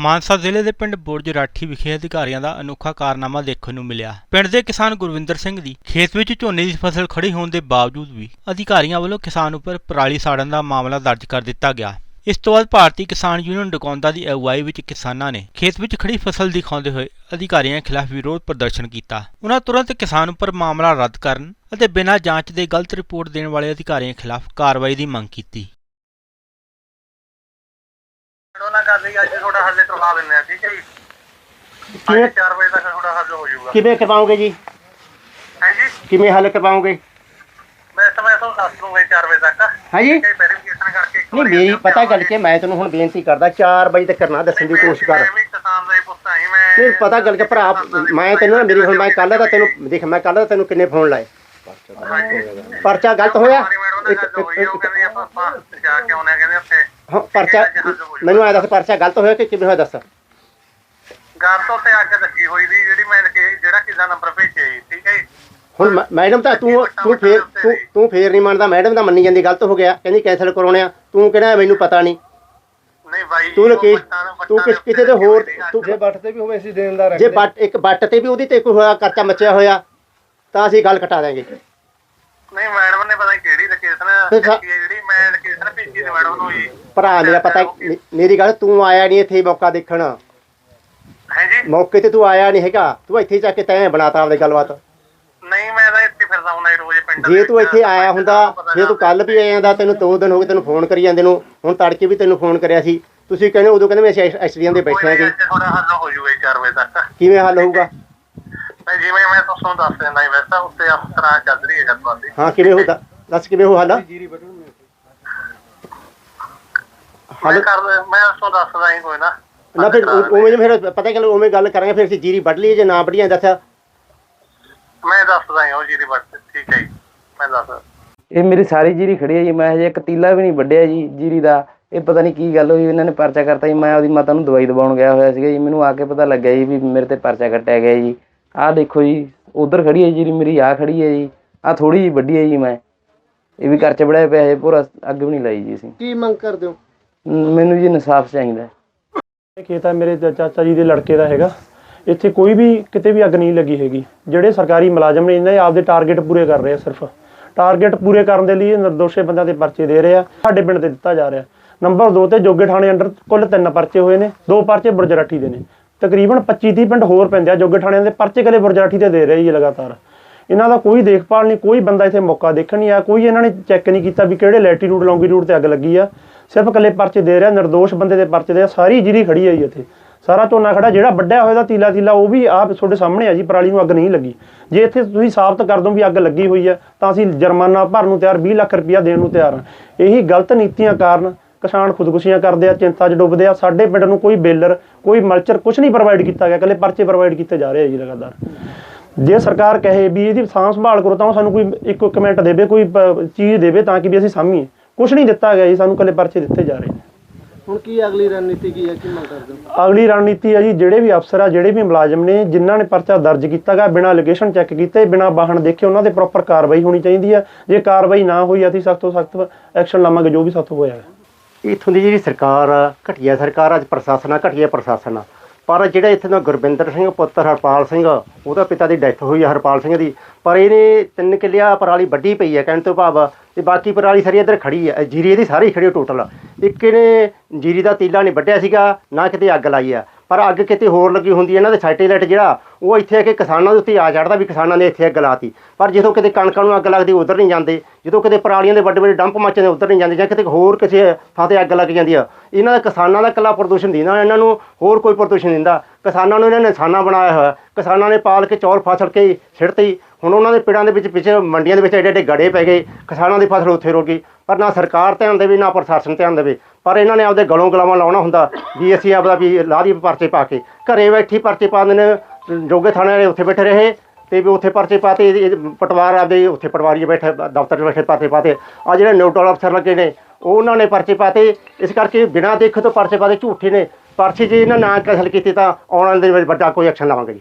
ਮਾਨਸਾ ਜ਼ਿਲ੍ਹੇ ਦੇ ਪਿੰਡ ਬੁਰਜ ਰਾਠੀ ਵਿਖੇ ਅਧਿਕਾਰੀਆਂ ਦਾ ਅਨੋਖਾ ਕਾਰਨਾਮਾ ਦੇਖਣ ਨੂੰ ਮਿਲਿਆ। ਪਿੰਡ ਦੇ ਕਿਸਾਨ ਗੁਰਵਿੰਦਰ ਸਿੰਘ ਦੀ ਖੇਤ ਵਿੱਚ ਝੋਨੇ ਦੀ ਫਸਲ ਖੜੀ ਹੋਣ ਦੇ ਬਾਵਜੂਦ ਵੀ ਅਧਿਕਾਰੀਆਂ ਵੱਲੋਂ ਕਿਸਾਨ ਉੱਪਰ ਪਰਾਲੀ ਸਾੜਨ ਦਾ ਮਾਮਲਾ ਦਰਜ ਕਰ ਦਿੱਤਾ ਗਿਆ। ਇਸ ਤੋਂ ਬਾਅਦ ਭਾਰਤੀ ਕਿਸਾਨ ਯੂਨੀਅਨ ਡਕੌਂਦਾ ਦੀ ਅਗਵਾਈ ਵਿੱਚ ਕਿਸਾਨਾਂ ਨੇ ਖੇਤ ਵਿੱਚ ਖੜੀ ਫਸਲ ਦਿਖਾਉਂਦੇ ਹੋਏ ਅਧਿਕਾਰੀਆਂ ਖਿਲਾਫ ਵਿਰੋਧ ਪ੍ਰਦਰਸ਼ਨ ਕੀਤਾ। ਉਹਨਾਂ ਤੁਰੰਤ ਕਿਸਾਨ ਉੱਪਰ ਮਾਮਲਾ ਰੱਦ ਕਰਨ ਅਤੇ ਬਿਨਾਂ ਜਾਂਚ ਦੇ ਗਲਤ ਰਿਪੋਰਟ ਦੇਣ ਵਾਲੇ ਅਧਿਕਾਰੀਆਂ ਖਿਲਾਫ ਕਾਰਵਾਈ ਦੀ ਮੰਗ ਕੀਤੀ। ਕਰ ਲਈ ਅੱਜ ਤੁਹਾਡਾ ਹੱਲੇ ਕਰਵਾ ਲੈਂਦੇ ਆ ਠੀਕ ਹੈ ਜੀ? ਕਿਵੇਂ? ਅੱਜ 4 ਵਜੇ ਤੱਕ ਤੁਹਾਡਾ ਹੱਲ ਹੋ ਜਾਊਗਾ। ਕਿਵੇਂ ਕਰਵਾਓਗੇ ਜੀ? ਹੈ ਜੀ? ਕਿਵੇਂ ਹੱਲ ਕਰਵਾਓਗੇ? ਮੈਂ ਸਮੇਂ ਤੋਂ ਦੱਸ ਦੂੰਗਾ 4 ਵਜੇ ਤੱਕ। ਹੈ ਜੀ? ਠੀਕ ਵੈਰੀਫਿਕੇਸ਼ਨ ਕਰਕੇ ਨਹੀਂ ਮੇਰੀ ਪਤਾ ਗੱਲ। ਕਿ ਮੈਂ ਤੈਨੂੰ ਹੁਣ ਬੇਨਤੀ ਕਰਦਾ 4 ਵਜੇ ਤੱਕ ਕਰਨਾ ਦੱਸਣ ਦੀ ਕੋਸ਼ਿਸ਼ ਕਰ। ਨਹੀਂ ਪਤਾ ਗੱਲ ਕਿ ਭਰਾ ਮੈਂ ਤੈਨੂੰ ਨਾ ਮੇਰੀ ਹੁਣ ਮੈਂ ਕੱਲ ਦਾ ਤੈਨੂੰ ਦੇਖ ਮੈਂ ਕੱਲ ਦਾ ਤੈਨੂੰ ਕਿੰਨੇ ਫੋਨ ਲਾਏ? ਪਰਚਾ ਗਲਤ ਹੋਇਆ? ਇੱਕ ਇੱਕ- ਉਹ ਕਹਿੰਦੇ ਆਪਾਂ ਆਪਾਂ ਜਾ ਕੇ ਆਉਣੇ ਕਹਿੰਦੇ ਉੱਥੇ ਹਾਂ ਪਰਚਾ ਮੈਨੂੰ ਐ ਦੱਸ ਪਰਚਾ ਗਲਤ ਹੋਇਆ ਕਿ ਕਿਵੇਂ ਹੋਇਆ ਦੱਸ? ਗਾਰ ਤੋਂ ਤੇ ਅੱਗ ਲੱਗੀ ਹੋਈ ਦੀ ਜਿਹੜੀ ਮੈਂ ਕਿ ਜਿਹੜਾ ਕਿਸਾ ਨੰਬਰ ਭੇਜਿਆ ਜੀ ਠੀਕ ਹੈ ਜੀ? ਹੁਣ ਮੈਡਮ ਤਾਂ ਤੂੰ ਤੂੰ ਫੇਰ ਤੂੰ ਤੂੰ ਫੇਰ ਨਹੀਂ ਮੰਨਦਾ ਮੈਡਮ ਤਾਂ ਮੰਨੀ ਜਾਂਦੀ ਗਲਤ ਹੋ ਗਿਆ ਕਹਿੰਦੀ ਕੈਂਸਲ ਕਰਾਉਣੇ ਆ ਤੂੰ ਕਹਿੰਦਾ ਮੈਨੂੰ ਪਤਾ ਨਹੀਂ। ਨਹੀਂ ਬਾਈ ਤੂੰ ਲੋਕੇ ਤੂੰ ਕਿਸ ਕਿਤੇ ਤੇ ਉੱਤੇ ਹੋਰ ਤੂੰ ਜੇ ਬੱਟ ਤੇ ਵੀ ਹੋਵੇ ਅਸੀਂ ਦੇਣ ਦਾ ਜੇ ਬੱਟ ਇੱਕ ਬੱਟ ਤੇ ਵੀ ਉਹਦੀ ਤੇ ਕੋਈ ਹੋਇਆ ਕਰਚਾ ਮੱਚਿਆ ਹੋਇਆ ਤਾਂ ਅਸੀਂ ਗੱਲ ਕਟਾ ਦਾਂਗੇ ਨਹੀਂ ਮੈਡਮ ਨੇ ਪਤਾ ਨੀ ਕਿਹੜੀ ਲੋਕੇਸ਼ਨ ਤੇ ਜਿਹੜੀ ਮੈਂ ਲੋਕੇਸ਼ਨ ਭੇਜੀ ਸੀ ਮੈਡਮ ਨੂੰ ਜੀ ਭਰਾ ਮੇਰਾ ਪਤਾ ਮੇ- ਮੇਰੀ ਗੱਲ ਤੂੰ ਆਇਆ ਨਹੀਂ ਇੱਥੇ ਮੌਕਾ ਦੇਖਣ। ਹੈ ਜੀ ਮੌਕੇ ਤੇ ਤੂੰ ਆਇਆ ਨਹੀਂ ਹੈਗਾ। ਤੂੰ ਇੱਥੇ ਜਾ ਕੇ ਤੈਂ ਬਣਾਤਾ ਆਪਦੀ ਗੱਲਬਾਤ। ਨਹੀਂ ਮੈਂ ਤਾਂ ਇੱਥੇ ਫਿਰਦਾ ਹੁੰਦਾ ਰੋਜ਼ ਪਿੰਡ ਦੇ ਜੇ ਤੂੰ ਵਿੱਚ। ਇੱਥੇ ਆਇਆ ਹੁੰਦਾ ਜੇ ਤੂੰ ਕੱਲ ਵੀ ਆਇਆ ਜਾਂਦਾ ਤੈਨੂੰ ਦੋ ਦਿਨ ਹੋ ਗਏ ਤੈਨੂੰ ਫੋਨ ਕਰੀ ਜਾਂਦੇ ਨੂੰ। ਹੁਣ ਤੜਕੇ ਵੀ ਤੈਨੂੰ ਫੋਨ ਕਰਿਆ ਸੀ। ਤੁਸੀਂ ਕਹਿੰਦੇ ਉਦੋਂ ਕਹਿੰਦੇ ਮੈਂ ਐਸਡੀਐਮ ਦੇ ਬੈਠੇ ਆਂਗੇ ਥੋੜਾ ਹੱਲ ਹੋ ਜੂਗਾ 4 ਵਜੇ ਤੱਕ। ਕਿਵੇਂ ਹੱਲ ਹੋਊਗਾ? ਮੈਂ ਜਿਵੇਂ ਮੈਂ ਤੁਹਾਨੂੰ ਦੱਸ ਦਿੰਦਾ ਜੀ ਵੈਸਾ ਉੱਤੇ ਅਫਸਰਾਂ ਚੱਲ ਰਹੀ ਹੈ ਗੱਲਬਾਤ ਦੀ ਹਾਂ ਕਿਵੇਂ ਹੋਊਗਾ? ਦੱਸ ਕਿਵੇਂ ਹੋ ਹੱਲ? ਮੈਂ ਕਰ ਮੈਂ ਤੁਹਾਨੂੰ ਦੱਸਦਾ ਹੀ ਕੋਈ ਨਾ। ਨਾ ਫਿਰ ਉਵੇਂ ਜਿਵੇਂ ਫਿਰ ਪਤਾ ਗੱਲ ਉਵੇਂ ਗੱਲ ਕਰਾਂਗੇ ਫਿਰ ਅਸੀਂ ਜੀਰੀ ਵੱਢ ਲਈਏ ਜੇ ਨਾ ਵੱਢੀਆਂ ਦੱਸ। ਮੈਂ ਦੱਸਦਾ ਹੀ ਉਹ ਜੀ ਦੀ ਬਾਤ ਠੀਕ ਹੈ ਜੀ। ਮੈਂ ਦੱਸਦਾ ਇਹ ਮੇਰੀ ਸਾਰੀ ਜੀਰੀ ਖੜੀ ਹੈ ਜੀ ਮੈਂ ਹਜੇ ਇੱਕ ਤੀਲਾ ਵੀ ਨਹੀਂ ਵੱਢਿਆ ਜੀ ਜੀਰੀ ਦਾ। ਇਹ ਪਤਾ ਨਹੀਂ ਕੀ ਗੱਲ ਹੋਈ ਇਹਨਾਂ ਨੇ ਪਰਚਾ ਕਰਤਾ ਜੀ ਮੈਂ ਆਪਦੀ ਮਾਤਾ ਨੂੰ ਦਵਾਈ ਦਵਾਉਣ ਗਿਆ ਹੋਇਆ ਸੀਗਾ ਜੀ ਮੈਨੂੰ ਆ ਕੇ ਪਤਾ ਲੱਗਿਆ ਜੀ ਵੀ ਮੇਰੇ ਤੇ ਪਰਚਾ ਕੱਟਿਆ ਗਿਆ ਜੀ। ਆਹ ਦੇਖੋ ਜੀ ਉਧਰ ਖੜੀ ਹੈ ਜੀਰੀ ਮੇਰੀ ਆ ਖੜੀ ਹੈ ਜੀ ਆ ਥੋੜੀ ਜੀ ਵੱਡੀ ਹੈ ਜੀ ਮੈਂ। ਇਹ ਵੀ ਘਰ ਚ ਬੜਿਆ ਪਿਆ ਹੈ ਪੂਰਾ ਅੱਗ ਵੀ ਨਹੀਂ ਲਾਈ ਜੀ ਅਸੀਂ। ਕੀ ਮੰਗ ਕਰਦੇ ਹੋ? ਮੈਨੂੰ ਜੀ ਇਨਸਾਫ ਚਾਹੀਦਾ ਇਹ ਖੇਤ ਹੈ ਮੇਰੇ ਚਾ- ਚਾਚਾ ਜੀ ਦੇ ਲੜਕੇ ਦਾ ਹੈਗਾ। ਇੱਥੇ ਕੋਈ ਵੀ ਕਿਤੇ ਵੀ ਅੱਗ ਨਹੀਂ ਲੱਗੀ ਹੈਗੀ। ਜਿਹੜੇ ਸਰਕਾਰੀ ਮੁਲਾਜ਼ਮ ਨੇ ਇਹਨਾਂ ਦੇ ਆਪਦੇ ਟਾਰਗੇਟ ਪੂਰੇ ਕਰ ਰਹੇ ਆ ਸਿਰਫ। ਟਾਰਗੇਟ ਪੂਰੇ ਕਰਨ ਦੇ ਲਈ ਇਹ ਨਿਰਦੋਸ਼ੇ ਬੰਦਿਆਂ ਦੇ ਪਰਚੇ ਦੇ ਰਹੇ ਆ। ਸਾਡੇ ਪਿੰਡ ਤੇ ਦਿੱਤਾ ਜਾ ਰਿਹਾ। ਨੰਬਰ 2 ਤੇ ਜੋਗੇ ਥਾਣੇ ਅੰਡਰ ਕੁੱਲ ਤਿੰਨ ਪਰਚੇ ਹੋਏ ਨੇ। ਦੋ ਪਰਚੇ ਬੁਰਜਰਾਠੀ ਦੇ ਨੇ। ਤਕਰੀਬਨ 25 30 ਪਿੰਡ ਹੋਰ ਪੈਂਦੇ ਆ ਜੋਗੇ ਥਾਣਿਆਂ ਦੇ। ਪਰਚੇ ਕਲੇ ਬੁਰਜਰਾਠੀ ਤੇ ਦੇ ਰਹੇ ਜੀ ਲਗਾਤਾਰ। ਇਹਨਾਂ ਦਾ ਕੋਈ ਦੇਖਭਾਲ ਨਹੀਂ, ਕੋਈ ਬੰਦਾ ਇੱਥੇ ਮੌਕਾ ਦੇਖਣ ਨਹੀਂ ਆ ਕੋਈ ਇਹਨਾਂ ਨੇ ਚੈੱਕ ਨਹੀਂ ਕੀਤਾ ਵੀ ਕਿਹੜੇ ਲੈਟੀਟਿਊਡ ਲੌਂਗੀਟਿਊਡ ਤੇ ਅੱਗ ਲੱਗੀ ਆ। ਸਿਰਫ ਇਕੱਲੇ ਪਰਚੇ ਦੇ ਰਿਹਾ, ਨਿਰਦੋਸ਼ ਬੰਦੇ ਦੇ ਪਰਚੇ ਦੇ ਆ ਸਾਰੀ ਜਿਹੜੀ ਖੜੀ ਹੈ ਜੀ ਇੱਥੇ। ਸਾਰਾ ਝੋਨਾ ਖੜਾ, ਜਿਹੜਾ ਵੱਡਿਆ ਹੋਇਆ ਦਾ ਤੀਲਾ ਤੀਲਾ, ਉਹ ਵੀ ਆਪ ਤੁਹਾਡੇ ਸਾਹਮਣੇ ਆ ਜੀ, ਪਰਾਲੀ ਨੂੰ ਅੱਗ ਨਹੀਂ ਲੱਗੀ। ਜੇ ਇੱਥੇ ਤੁਸੀਂ ਸਾਬਤ ਕਰ ਦੋ ਵੀ ਅੱਗ ਲੱਗੀ ਹੋਈ ਹੈ ਤਾਂ ਅਸੀਂ ਜੁਰਮਾਨਾ ਭਰਨ ਨੂੰ ਤਿਆਰ 20 ਲੱਖ ਰੁਪਇਆ ਦੇਣ ਨੂੰ ਤਿਆਰ ਹਾਂ ਇਹੀ ਗਲਤ ਨੀਤੀਆਂ ਕਾਰਨ ਕਿਸਾਨ ਖੁਦਕੁਸ਼ੀਆਂ ਕਰਦੇ ਆ, ਚਿੰਤਾ 'ਚ ਡੁੱਬਦੇ ਆ। ਸਾਡੇ ਪਿੰਡ ਨੂੰ ਕੋਈ ਬੇਲਰ, ਕੋਈ ਮਲਚਰ ਕੁਝ ਨਹੀਂ ਪ੍ਰੋਵਾਈਡ ਕੀਤਾ ਗਿਆ, ਇਕੱਲੇ ਪਰਚੇ ਪ੍ਰੋਵਾਈਡ ਕੀਤੇ ਜਾ ਰਹੇ ਆ ਜੀ ਲਗਾਤਾਰ। ਜੇ ਸਰਕਾਰ ਕਹੇ ਵੀ ਇਹਦੀ ਸਾਂਭ ਸੰਭਾਲ ਕਰੋ ਤਾਂ ਉਹ ਸਾਨੂੰ ਕੋਈ ਇੱਕ ਇੱਕ ਮਿੰਟ ਦੇਵੇ ਕੋਈ ਚੀਜ਼ ਦੇਵੇ ਤਾਂ ਕਿ ਵੀ ਅਸੀਂ ਸਾਂਭੀਏ। ਕੁਝ ਨਹੀਂ ਦਿੱਤਾ ਗਿਆ ਜੀ ਸਾਨੂੰ ਇਕੱਲੇ ਪਰਚੇ ਦਿੱਤੇ ਜਾ ਰਹੇ ਨੇ। ਹੁਣ ਕੀ ਅਗਲੀ ਰਣਨੀਤੀ ਕੀ ਹੈ ਕੀ ਮੰਗ ਕਰਦੇ ਹੋ? ਅਗਲੀ ਰਣਨੀਤੀ ਹੈ ਜੀ ਜਿਹੜੇ ਵੀ ਅਫਸਰ ਆ ਜਿਹੜੇ ਵੀ ਮੁਲਾਜ਼ਮ ਨੇ ਜਿਨ੍ਹਾਂ ਨੇ ਪਰਚਾ ਦਰਜ ਕੀਤਾਗਾ ਬਿਨਾਂ ਲੋਕੇਸ਼ਨ ਚੈੱਕ ਕੀਤੇ ਬਿਨਾਂ ਵਾਹਨ ਦੇਖੇ ਉਹਨਾਂ ਦੇ ਪ੍ਰੋਪਰ ਕਾਰਵਾਈ ਹੋਣੀ ਚਾਹੀਦੀ ਹੈ। ਜੇ ਕਾਰਵਾਈ ਨਾ ਹੋਈ ਅਸੀਂ ਸਖਤ ਤੋਂ ਸਖਤ ਐਕਸ਼ਨ ਲਵਾਂਗੇ ਜੋ ਵੀ ਸਾਥੋਂ ਹੋਇਆ ਹੈ। ਇਥੋਂ ਦੀ ਜਿਹੜੀ ਸਰਕਾਰ ਆ ਘਟੀਆ ਸਰਕਾਰ ਅੱਜ ਪ੍ਰਸ਼ਾਸਨ ਆ ਘਟੀਆ ਪ੍ਰਸ਼ਾਸਨ ਆ ਪਰ ਜਿਹੜਾ ਇੱਥੇ ਦਾ ਗੁਰਵਿੰਦਰ ਸਿੰਘ ਪੁੱਤਰ ਹਰਪਾਲ ਸਿੰਘ, ਉਹਦਾ ਪਿਤਾ ਦੀ ਡੈਥ ਹੋਈ ਆ ਹਰਪਾਲ ਸਿੰਘ ਦੀ। ਪਰ ਇਹਨੇ ਤਿੰਨ ਕਿੱਲਿਆ ਪਰਾਲੀ ਵੱਢੀ ਪਈ ਹੈ ਕਹਿਣ ਤੋਂ ਭਾਵ, ਤੇ ਬਾਕੀ ਪਰਾਲੀ ਸਾਰੀ ਇੱਧਰ ਖੜੀ ਹੈ ਜੀਰੀ ਇਹਦੀ ਸਾਰੀ ਖੜੀ ਟੋਟਲ ਇੱਕ ਇਹਨੇ ਜੀਰੀ ਦਾ ਤੀਲਾ ਨਹੀਂ ਵੱਢਿਆ ਸੀਗਾ, ਨਾ ਕਿਤੇ ਅੱਗ ਲਾਈ ਆ। ਪਰ ਅੱਗ ਕਿਤੇ ਹੋਰ ਲੱਗੀ ਹੁੰਦੀ, ਇਹਨਾਂ ਦੇ ਸੈਟੇਲਾਈਟ ਜਿਹੜਾ, ਉਹ ਇੱਥੇ ਆ ਕੇ ਕਿਸਾਨਾਂ ਦੇ ਉੱਤੇ ਆ ਚੜਦਾ ਵੀ ਕਿਸਾਨਾਂ ਨੇ ਇੱਥੇ ਅੱਗ ਲਾਤੀ ਪਰ ਜਦੋਂ ਕਿਤੇ ਕਣਕਾਂ ਨੂੰ ਅੱਗ ਲੱਗਦੀ, ਉਧਰ ਨਹੀਂ ਜਾਂਦੇ। ਜਦੋਂ ਕਿਤੇ ਪਰਾਲੀਆਂ ਦੇ ਵੱਡੇ ਵੱਡੇ ਡੰਪ ਮੱਚਦੇ, ਉਧਰ ਨਹੀਂ ਜਾਂਦੇ ਜਾਂ ਕਿਤੇ ਹੋਰ ਕਿਸੇ ਥਾਂ ਤੇ ਅੱਗ ਲੱਗ ਜਾਂਦੀ ਆ। ਇਹਨਾਂ ਦਾ ਕਿਸਾਨਾਂ ਦਾ ਇਕੱਲਾ ਪ੍ਰਦੂਸ਼ਣ ਦਿੰਦਾ ਇਹਨਾਂ ਨੂੰ ਹੋਰ ਕੋਈ ਪ੍ਰਦੂਸ਼ਣ ਦਿੰਦਾ। ਕਿਸਾਨਾਂ ਨੂੰ ਇਹਨਾਂ ਨੇ ਨਿਸ਼ਾਨਾ ਬਣਾਇਆ ਹੋਇਆ। ਕਿਸਾਨਾਂ ਨੇ ਪਾਲ ਕੇ ਚੌਲ ਫਸਲ ਕੇ ਸਿੱਟਤੀ ਹੁਣ ਉਹਨਾਂ ਦੇ ਪਿੰਡਾਂ ਦੇ ਵਿੱਚ ਪਿੱਛੇ ਮੰਡੀਆਂ ਦੇ ਵਿੱਚ ਐਡੇ ਐਡੇ ਗੜੇ ਪੈ ਗਏ। ਕਿਸਾਨਾਂ ਦੀ ਫਸਲ ਉੱਥੇ ਰੁਕ ਗਈ। ਪਰ ਨਾ ਸਰਕਾਰ ਧਿਆਨ ਦੇਵੇ, ਨਾ ਪ੍ਰਸ਼ਾਸਨ ਧਿਆਨ ਦੇਵੇ। ਪਰ ਇਹਨਾਂ ਨੇ ਆਪਦੇ ਗਲੋਂ ਗਲਾਵਾਂ ਲਾਉਣਾ ਹੁੰਦਾ ਵੀ ਅਸੀਂ ਆਪਦਾ ਵੀ ਲਾਰੀ ਪਰਚੇ ਪਾ ਕੇ। ਘਰੇ ਬੈਠੀ ਪਰਚੇ ਪਾ ਦਿੰਦੇ ਨੇ, ਜੋਗੇ ਥਾਣੇ ਵਾਲੇ ਉੱਥੇ ਬੈਠੇ ਰਹੇ ਤੇ ਵੀ ਉੱਥੇ ਪਰਚੇ ਪਾਤੇ ਪਟਵਾਰ ਆਪਦੇ ਉੱਥੇ ਪਟਵਾਰੀ ਬੈਠੇ, ਦਫ਼ਤਰ 'ਚ ਬੈਠੇ ਪਰਚੇ ਪਾਤੇ। ਆ ਜਿਹੜੇ ਨਿਊਟਰਲ ਅਫਸਰ ਲੱਗੇ ਨੇ ਉਹ ਉਹਨਾਂ ਨੇ ਪਰਚੇ ਪਾਤੇ। ਇਸ ਕਰਕੇ ਬਿਨਾਂ ਦੇਖੇ ਤੋਂ ਪਰਚੇ ਪਾਤੇ ਝੂਠੇ ਨੇ। ਪਰਚੇ ਜੇ ਇਹਨਾਂ ਨਾ ਕਸਲ ਕੀਤੀ ਤਾਂ ਆਉਣ ਵਾਲੇ ਦਿਨ ਵਿੱਚ ਵੱਡਾ ਕੋਈ ਐਕਸ਼ਨ ਲਵਾਂਗੇ ਜੀ।